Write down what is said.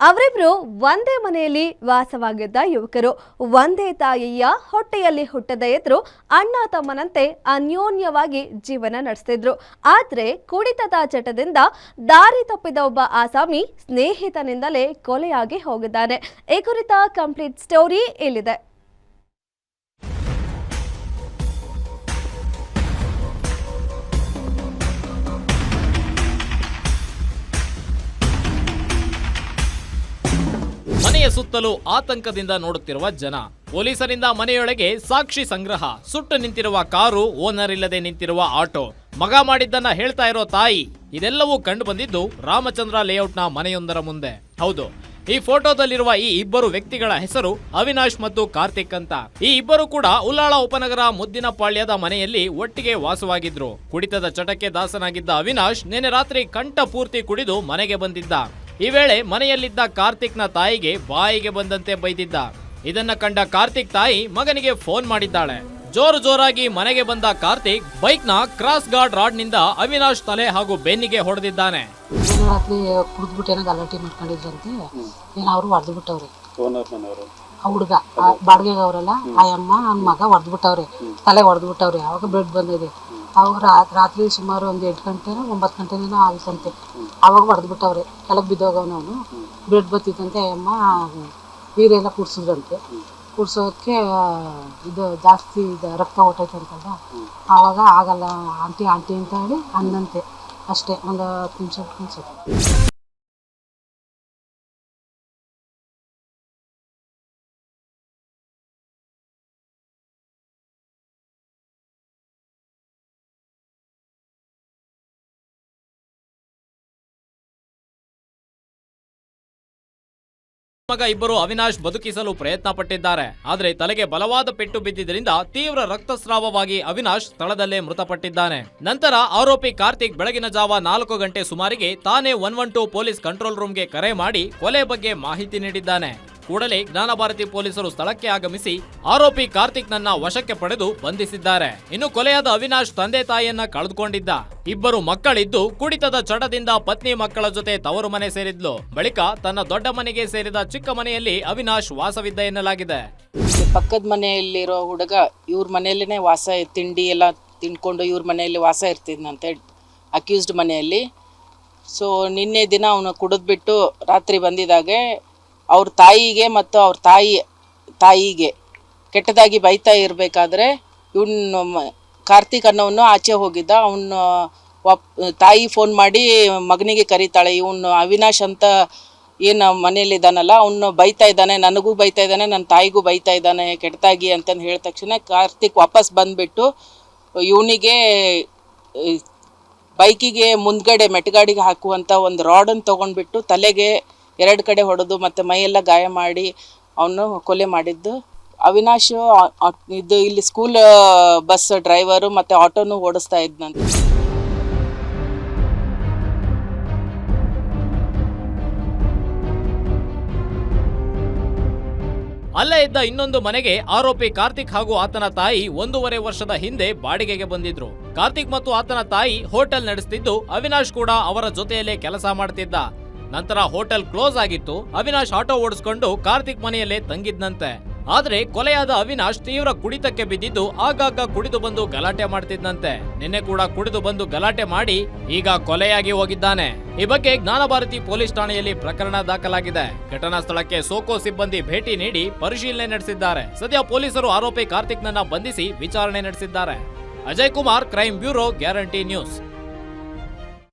ಅವರಿಬ್ರು ಒಂದೇ ಮನೆಯಲ್ಲಿ ವಾಸವಾಗಿದ್ದ ಯುವಕರು ಒಂದೇ ತಾಯಿಯ ಹೊಟ್ಟೆಯಲ್ಲಿ ಹುಟ್ಟದ ಎದುರು ಅಣ್ಣ ತಮ್ಮನಂತೆ ಅನ್ಯೋನ್ಯವಾಗಿ ಜೀವನ ನಡೆಸ್ತಿದ್ರು. ಆದ್ರೆ ಕುಡಿತದ ಚಟದಿಂದ ದಾರಿ ತಪ್ಪಿದ ಒಬ್ಬ ಆಸಾಮಿ ಸ್ನೇಹಿತನಿಂದಲೇ ಕೊಲೆಯಾಗಿ ಹೋಗಿದ್ದಾನೆ. ಈ ಕಂಪ್ಲೀಟ್ ಸ್ಟೋರಿ ಇಲ್ಲಿದೆ. ಸುತ್ತಲೂ ಆತಂಕದಿಂದ ನೋಡುತ್ತಿರುವ ಜನ. ಪೊಲೀಸರಿಂದ ಮನೆಯೊಳಗೆ ಸಾಕ್ಷಿ ಸಂಗ್ರಹ. ಸುಟ್ಟು ನಿಂತಿರುವ ಕಾರು, ಓನರ್ ಇಲ್ಲದೆ ನಿಂತಿರುವ ಆಟೋ. ಮಗ ಮಾಡಿದ್ದನ್ನ ಹೇಳ್ತಾ ಇರೋ ತಾಯಿ. ಇದೆಲ್ಲವೂ ಕಂಡು ಬಂದಿದ್ದು ರಾಮಚಂದ್ರ ಲೇಔಟ್ನ ಮನೆಯೊಂದರ ಮುಂದೆ. ಹೌದು, ಈ ಫೋಟೋದಲ್ಲಿರುವ ಈ ಇಬ್ಬರು ವ್ಯಕ್ತಿಗಳ ಹೆಸರು ಅವಿನಾಶ್ ಮತ್ತು ಕಾರ್ತಿಕ್ ಅಂತ. ಈ ಇಬ್ಬರು ಕೂಡ ಉಲ್ಲಾಳ ಉಪನಗರ ಮುದ್ದಿನ ಪಾಳ್ಯದ ಮನೆಯಲ್ಲಿ ಒಟ್ಟಿಗೆ ವಾಸವಾಗಿದ್ರು. ಕುಡಿತದ ಚಟಕ್ಕೆ ದಾಸನಾಗಿದ್ದ ಅವಿನಾಶ್ ನಿನ್ನೆ ರಾತ್ರಿ ಕಂಠ ಪೂರ್ತಿ ಕುಡಿದು ಮನೆಗೆ ಬಂದಿದ್ದ. ಈ ವೇಳೆ ಮನೆಯಲ್ಲಿದ್ದ ಕಾರ್ತಿಕ್ನ ತಾಯಿಗೆ ಬಾಯಿಗೆ ಬಂದಂತೆ ಬೈದಿದ್ದ. ಇದನ್ನ ಕಂಡ ಕಾರ್ತಿಕ್ ತಾಯಿ ಮಗನಿಗೆ ಫೋನ್ ಮಾಡಿದ್ದಾಳೆ. ಜೋರು ಜೋರಾಗಿ ಮನೆಗೆ ಬಂದ ಕಾರ್ತಿಕ್ ಬೈಕ್ನ ಕ್ರಾಸ್ ಗಾರ್ಡ್ ರಾಡ್ನಿಂದ ಅವಿನಾಶ್ ತಲೆ ಹಾಗೂ ಬೆನ್ನಿಗೆ ಹೊಡೆದಿದ್ದಾನೆ. ರಾತ್ರಿ ಕುಡಿದ್ಬಿಟ್ಟು ಏನೋ ಗಲಾಟೆ ಮಾಡ್ಕೊಂಡಿದ್ರಂತೆ. ಏನೋ ಅವರು ಹೊಡೆದು ಬಿಟ್ಟವ್ರೆ ಓನರ್ ಆ ಹುಡುಗ ಬಾಡಿಗೆಗೆ ಅವರಲ್ಲ ಆ ಅಮ್ಮ ನನ್ನ ಮಗ ಹೊಡೆದು ಬಿಟ್ಟವ್ರೆ ತಲೆ ಹೊಡೆದು ಬಿಟ್ಟವ್ರೆ ಅವಾಗ ಬ್ಲಡ್ ಬಂದಿದೆ. ಅವಾಗ ರಾತ್ರಿ ಸುಮಾರು ಒಂದು ಎಂಟು ಗಂಟೆನೋ ಒಂಬತ್ತು ಗಂಟೆನೋ ಆಗುತ್ತಂತೆ ಅವಾಗ ಹೊಡೆದು ಬಿಟ್ಟವ್ರೆ ಕೆಳಗೆ ಬಿದ್ದೋಗವನು ಅವನು ಬ್ಲಡ್ ಬತ್ತಿತ್ತಂತೆ, ಅಮ್ಮ ನೀರೆಲ್ಲ ಕುಡ್ಸಿದ್ರಂತೆ. ಕುಡ್ಸೋದಕ್ಕೆ ಇದು ಜಾಸ್ತಿ ಇದು ರಕ್ತ ಹೊಟ್ಟೈತಂತಲ್ಲ ಆವಾಗ ಆಗಲ್ಲ, ಆಂಟಿ ಆಂಟಿ ಅಂತ ಹೇಳಿ ಅಂದಂತೆ ಅಷ್ಟೇ, ಒಂದು ಹತ್ತು ನಿಮಿಷ. ಮಗ ಇಬ್ಬರು ಅವಿನಾಶ್ ಬದುಕಿಸಲು ಪ್ರಯತ್ನ ಪಟ್ಟಿದ್ದಾರೆ ಆದರೆ ತಲೆಗೆ ಬಲವಾದ ಪೆಟ್ಟು ಬಿದ್ದಿದ್ದರಿಂದ ತೀವ್ರ ರಕ್ತಸ್ರಾವವಾಗಿ ಅವಿನಾಶ್ ಸ್ಥಳದಲ್ಲೇ ಮೃತಪಟ್ಟಿದ್ದಾನೆ. ನಂತರ ಆರೋಪಿ ಕಾರ್ತಿಕ್ ಬೆಳಗಿನ ಜಾವ ನಾಲ್ಕು ಗಂಟೆ ಸುಮಾರಿಗೆ ತಾನೇ one one two police control ರೂಮ್ಗೆ ಕರೆ ಮಾಡಿ ಕೊಲೆ ಬಗ್ಗೆ ಮಾಹಿತಿ ನೀಡಿದ್ದಾನೆ. ಕೂಡಲೇ ಜ್ಞಾನಭಾರತಿ ಪೊಲೀಸರು ಸ್ಥಳಕ್ಕೆ ಆಗಮಿಸಿ ಆರೋಪಿ ಕಾರ್ತಿಕ್ ನನ್ನ ವಶಕ್ಕೆ ಪಡೆದು ಬಂಧಿಸಿದ್ದಾರೆ. ಇನ್ನು ಕೊಲೆಯಾದ ಅವಿನಾಶ್ ತಂದೆ ತಾಯಿಯನ್ನ ಕಳೆದುಕೊಂಡಿದ್ದ. ಇಬ್ಬರು ಮಕ್ಕಳಿದ್ದು ಕುಡಿತದ ಚಟದಿಂದ ಪತ್ನಿ ಮಕ್ಕಳ ಜೊತೆ ತವರು ಮನೆ ಸೇರಿದ್ಲು. ಬಳಿಕ ತನ್ನ ದೊಡ್ಡ ಮನೆಗೆ ಸೇರಿದ ಚಿಕ್ಕ ಮನೆಯಲ್ಲಿ ಅವಿನಾಶ್ ವಾಸವಿದ್ದ ಎನ್ನಲಾಗಿದೆ. ಪಕ್ಕದ ಮನೆಯಲ್ಲಿರೋ ಹುಡುಗ ಇವ್ರ ಮನೆಯಲ್ಲೇ ವಾಸ, ತಿಂಡಿ ಎಲ್ಲ ತಿನ್ಕೊಂಡು ಇವ್ರ ಮನೆಯಲ್ಲಿ ವಾಸ ಇರ್ತಿದ್ನಂತೆ ಅಕ್ಯೂಸ್ಡ್ ಮನೆಯಲ್ಲಿ. ಸೊ ನಿನ್ನೆ ದಿನ ಅವನು ಕುಡಿದ್ಬಿಟ್ಟು ರಾತ್ರಿ ಬಂದಿದ್ದಾಗೆ ಅವ್ರ ತಾಯಿಗೆ ಮತ್ತು ಅವ್ರ ತಾಯಿ, ತಾಯಿಗೆ ಕೆಟ್ಟದಾಗಿ ಬೈತಾ ಇರಬೇಕಾದ್ರೆ ಇವನ್ ಕಾರ್ತಿಕ್ ಅನ್ನೋನು ಆಚೆ ಹೋಗಿದ್ದ. ಅವನು ವಾಪ್, ತಾಯಿ ಫೋನ್ ಮಾಡಿ ಮಗನಿಗೆ ಕರೀತಾಳೆ. ಇವನು ಅವಿನಾಶ್ ಅಂತ ಏನು ಮನೇಲಿದ್ದಾನಲ್ಲ ಅವನು ಬೈತಾ ಇದ್ದಾನೆ, ನನಗೂ ಬೈತಾ ಇದ್ದಾನೆ ನನ್ನ ತಾಯಿಗೂ ಬೈತಾ ಇದ್ದಾನೆ, ಕೆಟ್ಟದಾಗಿ ಅಂತಂದು ಹೇಳಿದ ತಕ್ಷಣ ಕಾರ್ತಿಕ್ ವಾಪಸ್ ಬಂದುಬಿಟ್ಟು ಇವನಿಗೆ ಬೈಕಿಗೆ ಮುಂದ್ಗಡೆ ಮೆಟ್ಗಾಡಿಗೆ ಹಾಕುವಂಥ ಒಂದು ರಾಡನ್ನು ತೊಗೊಂಡ್ಬಿಟ್ಟು ತಲೆಗೆ ಎರಡು ಕಡೆ ಹೊಡೆದು ಮತ್ತು ಮೈಯೆಲ್ಲ ಗಾಯ ಮಾಡಿ ಅವನು ಕೊಲೆ ಮಾಡಿದ್ದು. ಅವಿನಾಶ್ ಇದು ಇಲ್ಲಿ ಸ್ಕೂಲ್ ಬಸ್ ಡ್ರೈವರು ಮತ್ತು ಆಟೋನು ಓಡಿಸ್ತಾ ಇದ್ನಂತೆ. ಅಲ್ಲೇ ಇದ್ದ ಇನ್ನೊಂದು ಮನೆಗೆ ಆರೋಪಿ ಕಾರ್ತಿಕ್ ಹಾಗೂ ಆತನ ತಾಯಿ ಒಂದೂವರೆ ವರ್ಷದ ಹಿಂದೆ ಬಾಡಿಗೆಗೆ ಬಂದಿದ್ರು. ಕಾರ್ತಿಕ್ ಮತ್ತು ಆತನ ತಾಯಿ ಹೋಟೆಲ್ ನಡೆಸ್ತಿದ್ದು ಅವಿನಾಶ್ ಕೂಡ ಅವರ ಜೊತೆಯಲ್ಲೇ ಕೆಲಸ ಮಾಡ್ತಿದ್ದ. ನಂತರ ಹೋಟೆಲ್ ಕ್ಲೋಸ್ ಆಗಿತ್ತು. ಅವಿನಾಶ್ ಆಟೋ ಓಡಿಸ್ಕೊಂಡು ಕಾರ್ತಿಕ್ ಮನೆಯಲ್ಲೇ ತಂಗಿದ್ನಂತೆ. ಆದ್ರೆ ಕೊಲೆಯಾದ ಅವಿನಾಶ್ ತೀವ್ರ ಕುಡಿತಕ್ಕೆ ಬಿದ್ದಿದ್ದು ಆಗಾಗ ಕುಡಿದು ಬಂದು ಗಲಾಟೆ ಮಾಡ್ತಿದ್ನಂತೆ. ನಿನ್ನೆ ಕೂಡ ಕುಡಿದು ಬಂದು ಗಲಾಟೆ ಮಾಡಿ ಈಗ ಕೊಲೆಯಾಗಿ ಹೋಗಿದ್ದಾನೆ. ಈ ಬಗ್ಗೆ ಜ್ಞಾನಭಾರತಿ ಪೊಲೀಸ್ ಠಾಣೆಯಲ್ಲಿ ಪ್ರಕರಣ ದಾಖಲಾಗಿದೆ. ಘಟನಾ ಸ್ಥಳಕ್ಕೆ ಸೋಕೋ ಸಿಬ್ಬಂದಿ ಭೇಟಿ ನೀಡಿ ಪರಿಶೀಲನೆ ನಡೆಸಿದ್ದಾರೆ. ಸದ್ಯ ಪೊಲೀಸರು ಆರೋಪಿ ಕಾರ್ತಿಕ್ನನ್ನ ಬಂಧಿಸಿ ವಿಚಾರಣೆ ನಡೆಸಿದ್ದಾರೆ. Ajay Kumar crime bureau, guarantee news.